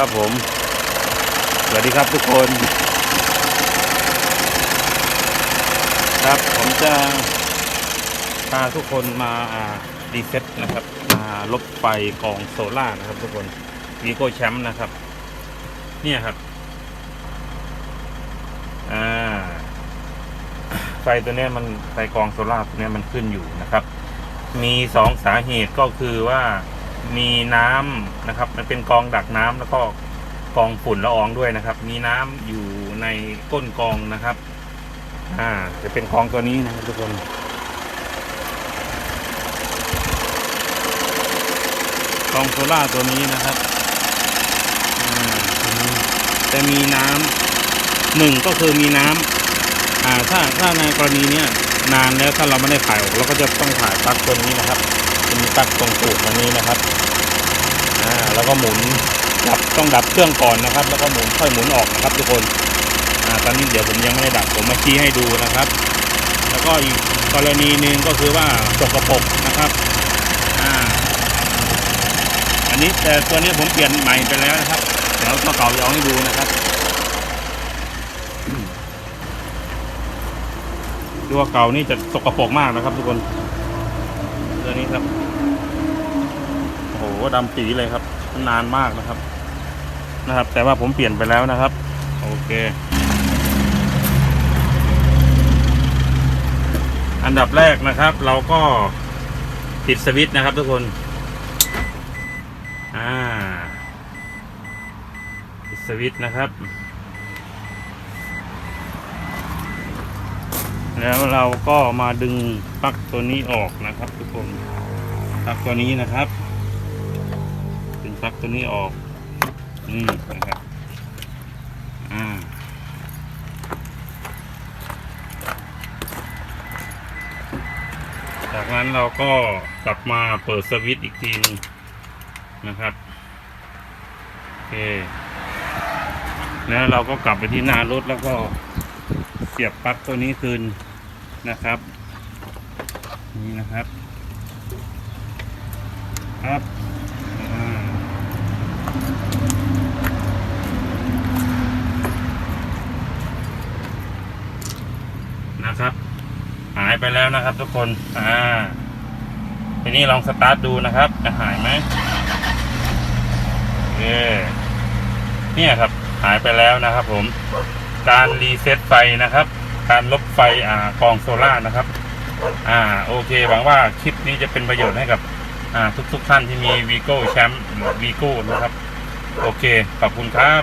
ครับผม สวัสดีครับทุกคน ครับผมจะพาทุกคนมาอ่ารีเซ็ตนะครับมาลบไฟกองโซล่าร์นะครับ ทุกคนวีโก้แชมป์นะครับ เนี่ยครับอ่าไฟตัวนี้มันไฟกองโซล่าร์ตัวนี้มันขึ้นอยู่นะครับ มีสองสาเหตุก็คือว่า มีน้ำนะครับ มันเป็นกองดักน้ำแล้วก็กองฝุ่นละอองด้วยนะครับ มีน้ำอยู่ในก้นกองนะครับ อ่า จะเป็นกองตัวนี้นะครับทุกคนกองโซล่าตัวนี้นะครับอ่าจะมีน้ำหนึ่งก็คือมีน้ำอ่าถ้าถ้าในกรณีเนี้ยนานแล้วถ้าเราไม่ได้ถ่ายออกเราก็จะต้องถ่ายปลั๊กตัวนี้นะครับ จะมีปลั๊กตรงตูดตัวนี้นะครับอ่าแล้วก็หมุนดับต้องดับเครื่องก่อนนะครับ แล้วก็หมุนค่อยหมุนออกนะครับ ทุกคนอ่าตอนนี้เดี๋ยวผมยังไม่ได้ดับผมมาชี้ให้ดูนะครับ แล้วก็อีกกรณีหนึ่งก็คือว่าสกปรกนะครับอ่าอันนี้แต่ตัวนี้ผมเปลี่ยนใหม่ไปแล้วนะครับเดี๋ยวตัวเก่าจะเอาให้ดูนะครับตัวเก่านี่จะสกปรกมากนะครับ ทุกคน ครับ โอ้โหดำปีเลยครับ นานมากนะครับ นะครับ แต่ว่าผมเปลี่ยนไปแล้วนะครับ โอเค อันดับแรกนะครับ เราก็ปิดสวิตช์นะครับ ทุกคน อ่า ปิดสวิตช์นะครับ แล้วเราก็มาดึงปลั๊กตัวนี้ออกนะครับ ทุกคนปลั๊กตัวนี้นะครับดึงปลั๊กตัวนี้ออกนี่นะครับอ่าจากนั้นเราก็กลับมาเปิดสวิตช์อีกทีหนึงนะครับโอเคแล้วเราก็กลับไปที่หน้ารถแล้วก็ เสียบปลั๊กตัวนี้คืนนะครับ นี่นะครับครับนะครับ หายไปแล้วนะครับทุกคนอ่าทีนี้ลองสตาร์ทดูนะครับ จะหายไหมโอเนี่ยครับ หายไปแล้วนะครับผม การรีเซ็ตไฟนะครับ การลบไฟอ่ากองโซล่านะครับ อ่าโอเคหวังว่าคลิปนี้จะเป็นประโยชน์ให้กับอ่าทุกๆท่านที่มีวีโก้แชมป์วีโก้นะครับ โอเค ขอบคุณครับ